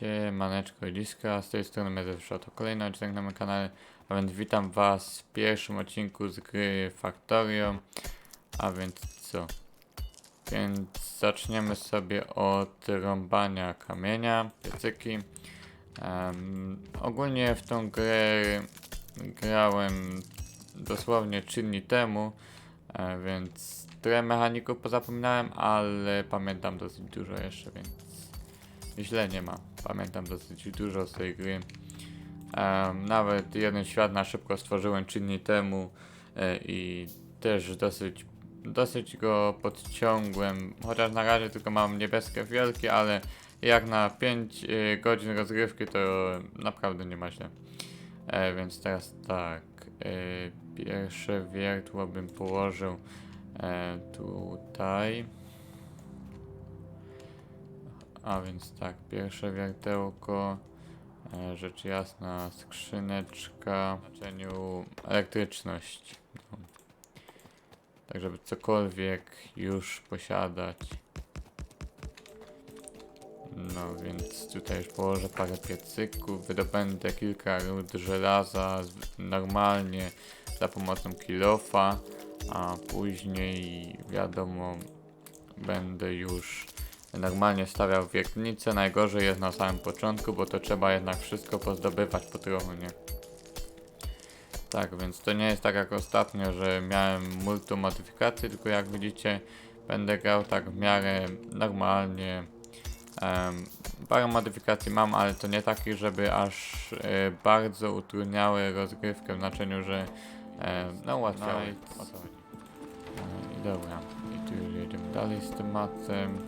Siemaneczko Liska, z tej strony Mezewsza, to kolejny odcinek na moim kanale, a więc witam was w pierwszym odcinku z gry Factorio, a więc co? Więc zaczniemy sobie od rąbania kamienia, piecyki. Em, ogólnie w tą grę grałem dosłownie 3 dni temu, e, więc trochę mechaników pozapominałem, ale pamiętam dosyć dużo jeszcze, więc źle nie ma. Pamiętam dosyć dużo z tej gry. Nawet jeden świat na szybko stworzyłem 3 dni temu e, i też dosyć, dosyć go podciągłem. Chociaż na razie tylko mam niebieskie wielkie, ale jak na 5 e, godzin rozgrywki to naprawdę nie ma źle. E, więc teraz tak. Pierwsze wiertło bym położył tutaj. A więc tak, pierwsze wiertełko, e, rzecz jasna, skrzyneczka, w znaczeniu elektryczność. No. Tak, żeby cokolwiek już posiadać. No więc tutaj już położę parę piecyków, wydobędę kilka ród żelaza normalnie za pomocą kilofa, a później wiadomo będę już normalnie stawiał wiertnicę. Najgorzej jest na samym początku, bo to trzeba jednak wszystko pozdobywać po trochu, nie? Tak, więc to nie jest tak jak ostatnio, że miałem multum modyfikacji, tylko jak widzicie będę grał tak w miarę normalnie. Em, parę modyfikacji mam, ale to nie takich, żeby aż e, bardzo utrudniały rozgrywkę w znaczeniu, że e, no ułatwiały. O co chodzi. E, I dobra, i tu już jedziemy dalej z tematem.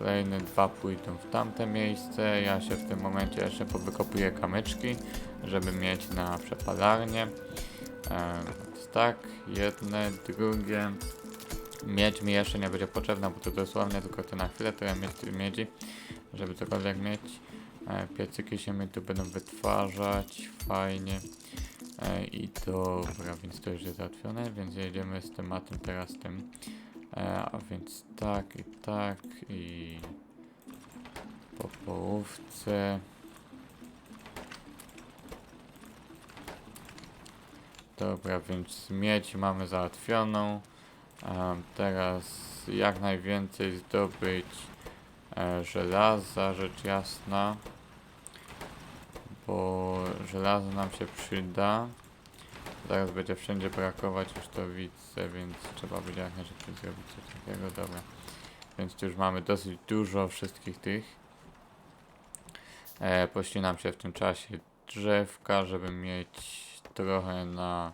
Kolejne dwa pójdą w tamte miejsce. Ja się w tym momencie jeszcze powykopuję kamyczki, żeby mieć na przepalarnię. E, więc tak, jedne, drugie. Miedź mi jeszcze nie będzie potrzebna, bo to dosłownie tylko to na chwilę tyle miedzi, żeby cokolwiek mieć. E, piecyki się mi tu będą wytwarzać, fajnie. E, I dobra, więc to już jest załatwione, więc jedziemy z tematem teraz tym. E, a więc tak i tak i po połówce. Dobra, więc miedź mamy załatwioną. A teraz jak najwięcej zdobyć e, żelaza, rzecz jasna. Bo żelazo nam się przyda. Zaraz będzie wszędzie brakować, już to widzę, więc trzeba będzie jak najszybciej zrobić coś takiego, dobra. Więc tu już mamy dosyć dużo wszystkich tych. E, poślinam się w tym czasie drzewka, żeby mieć trochę na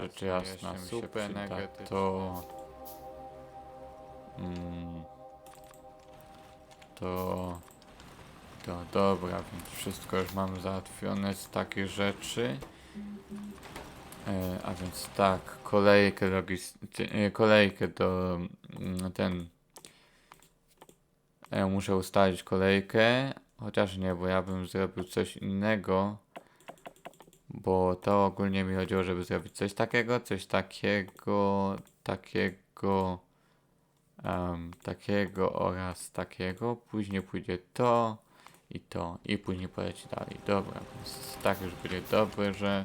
rzecz jasna super to mm, to to dobra, więc wszystko już mamy załatwione z takich rzeczy. E, a więc tak, kolejkę logisty- kolejkę do mm, ten. E, muszę ustalić kolejkę, chociaż nie, bo ja bym zrobił coś innego, bo to ogólnie mi chodziło, żeby zrobić coś takiego, coś takiego, takiego, em, takiego oraz takiego, później pójdzie to i to i później poleci dalej, dobra, więc tak już będzie dobre, że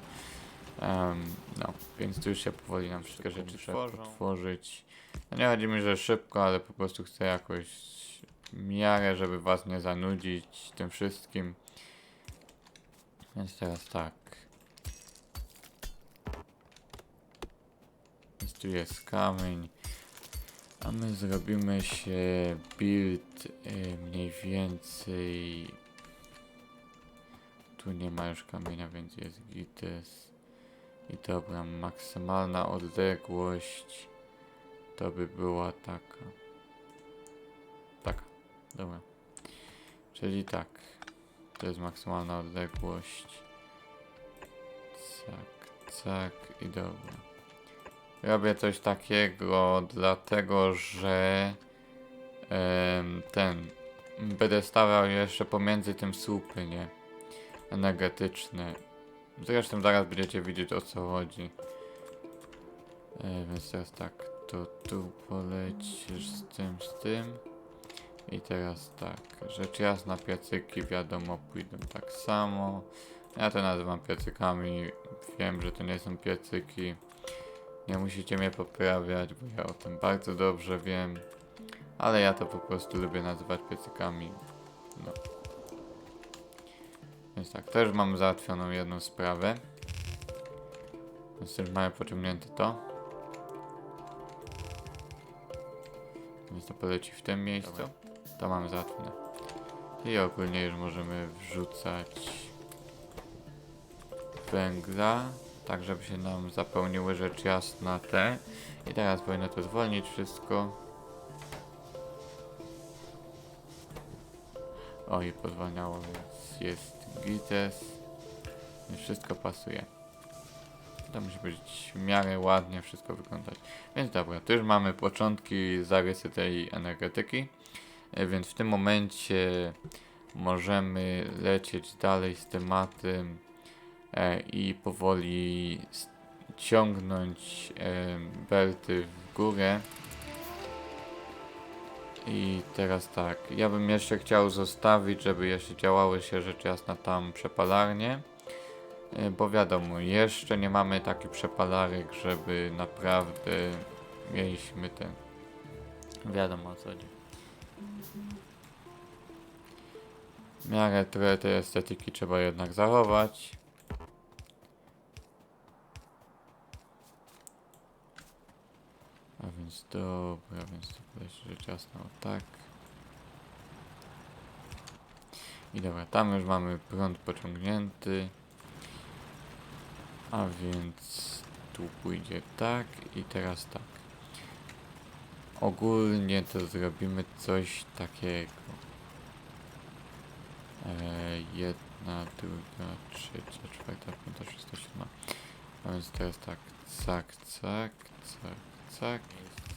Em, no, więc tu już się powoli nam wszystkie rzeczy trzeba tworzyć. No nie chodzi mi, że szybko, ale po prostu chcę jakoś w miarę, żeby was nie zanudzić tym wszystkim. Więc teraz tak. Więc tu jest kamień. A my zrobimy się build y, mniej więcej. Tu nie ma już kamienia, więc jest gites. I dobra, maksymalna odległość to by była taka. Taka, dobra. Czyli tak, to jest maksymalna odległość. Cak, cak i dobra. Robię coś takiego dlatego, że ten będę stawiał jeszcze pomiędzy tym słupy, nie? Energetyczne. Zresztą zaraz będziecie widzieć o co chodzi. E, więc teraz tak, to tu polecisz z tym, z tym. I teraz tak, rzecz jasna, piecyki wiadomo pójdą tak samo. Ja to nazywam piecykami, wiem, że to nie są piecyki. Nie musicie mnie poprawiać, bo ja o tym bardzo dobrze wiem. Ale ja to po prostu lubię nazywać piecykami. No. Więc tak, też mamy załatwioną jedną sprawę. Więc już mamy pociągnięte to. Więc to poleci w tym miejscu. To mamy załatwione. I ogólnie już możemy wrzucać węgla, tak żeby się nam zapełniły rzecz jasna te. I teraz powinno to zwolnić wszystko. O i pozwalniało, więc jest gites. I wszystko pasuje. To musi być w miarę ładnie wszystko wyglądać. Więc dobra, to już mamy początki, zarysy tej energetyki. E, Więc w tym momencie możemy lecieć dalej z tematem e, i powoli ciągnąć e, belty w górę. I teraz tak, ja bym jeszcze chciał zostawić, żeby jeszcze działały się rzecz jasna tam przepalarnie. E, Bo wiadomo, jeszcze nie mamy takich przepalarek, żeby naprawdę mieliśmy ten. Wiadomo o co chodzi. W miarę trochę tej estetyki trzeba jednak zachować. A więc dobra, więc to będzie rzecz jasna o tak. I dobra, tam już mamy prąd pociągnięty. A więc tu pójdzie tak i teraz tak. Ogólnie to zrobimy coś takiego. E, jedna, druga, trzecia, czwarta, piąta, szósta, siódma. A więc teraz tak, cak, cak, cak, cak.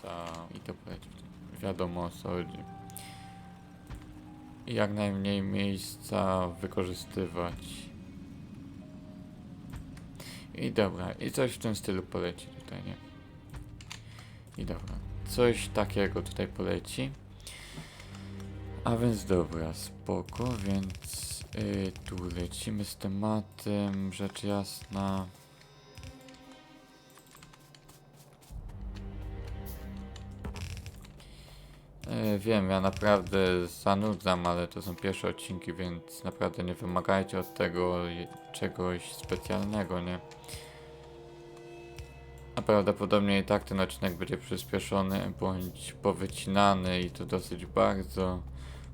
Miejsca I to poleci. Wiadomo o co chodzi. I jak najmniej miejsca wykorzystywać. I dobra, i coś w tym stylu poleci tutaj, nie? I dobra, coś takiego tutaj poleci. A więc dobra, spoko, więc y, tu lecimy z tematem, rzecz jasna. Wiem, ja naprawdę zanudzam, ale to są pierwsze odcinki, więc naprawdę nie wymagajcie od tego czegoś specjalnego, nie? A prawdopodobnie i tak ten odcinek będzie przyspieszony bądź powycinany i to dosyć bardzo,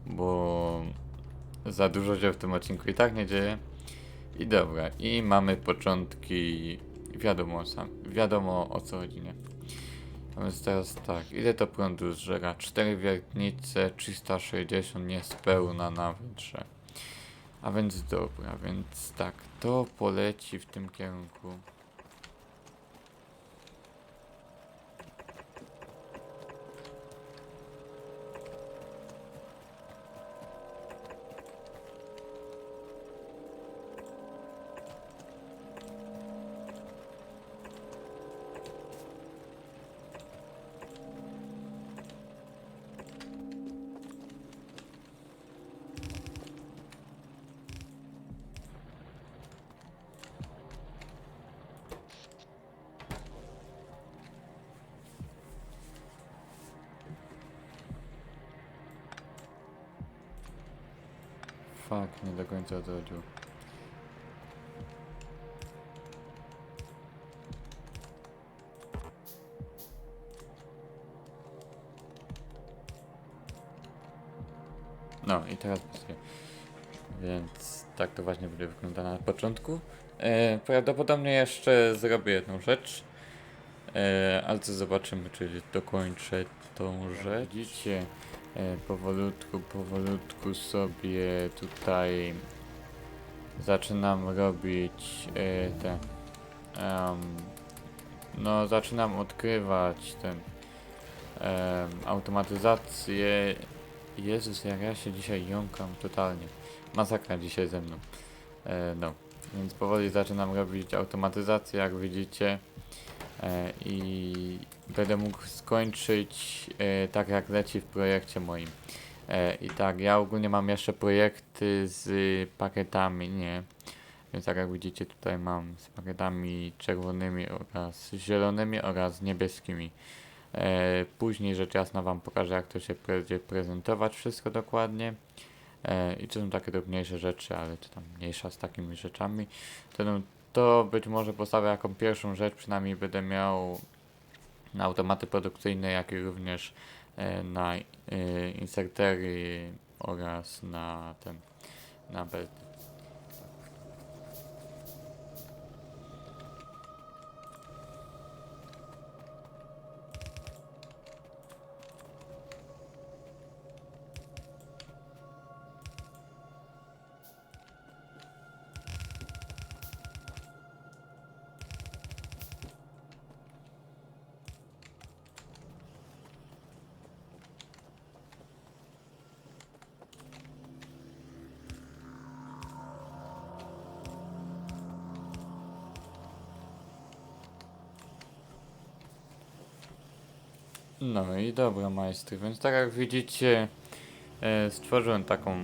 bo za dużo się w tym odcinku i tak nie dzieje. I dobra, i mamy początki, wiadomo sam, wiadomo o co chodzi, nie? A więc teraz tak, ile to prądu zżera? 4 wiertnice, 360 niespełna na wętrze. A więc dobra, więc tak, to poleci w tym kierunku. Fuck, nie do końca to chodziło. No i teraz pasuje. Więc tak to właśnie będzie wyglądało na początku. E, prawdopodobnie jeszcze zrobię jedną rzecz. E, ale co zobaczymy, czy dokończę tą rzecz. Widzicie, powolutku, powolutku sobie tutaj zaczynam robić e, te. em, no, zaczynam odkrywać ten automatyzację. Jezus, jak ja się dzisiaj jąkam totalnie. Masakra dzisiaj ze mną. E, no, więc powoli zaczynam robić automatyzację, jak widzicie. E, I będę mógł skończyć e, tak jak leci w projekcie moim. E, I tak, ja ogólnie mam jeszcze projekty z pakietami, nie. Więc tak jak widzicie tutaj mam z pakietami czerwonymi oraz zielonymi oraz niebieskimi. E, później rzecz jasna wam pokażę jak to się będzie prezentować wszystko dokładnie. E, I to są takie drobniejsze rzeczy, ale to tam mniejsza z takimi rzeczami. To, no, to być może postawię jako pierwszą rzecz, przynajmniej będę miał na automaty produkcyjne, jak i również e, na e, insertery oraz na ten na. No i dobra majstry, więc tak jak widzicie e, stworzyłem taką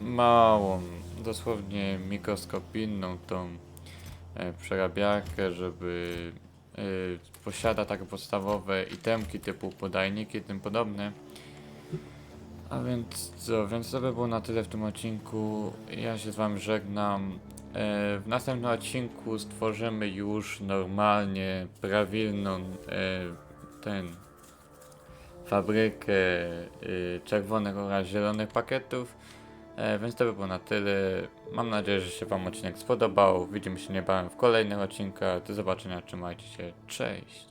małą, dosłownie mikroskopijną tą e, przerabiarkę, żeby e, posiada takie podstawowe itemki typu podajniki i tym podobne. A więc co, więc to by było na tyle w tym odcinku. Ja się z wami żegnam. W następnym odcinku stworzymy już normalnie, prawilną ten fabrykę y, czerwonych oraz zielonych pakietów. E, więc to by było na tyle. Mam nadzieję, że się Wam odcinek spodobał. Widzimy się niebawem w kolejnych odcinkach. Do zobaczenia, trzymajcie się. Cześć.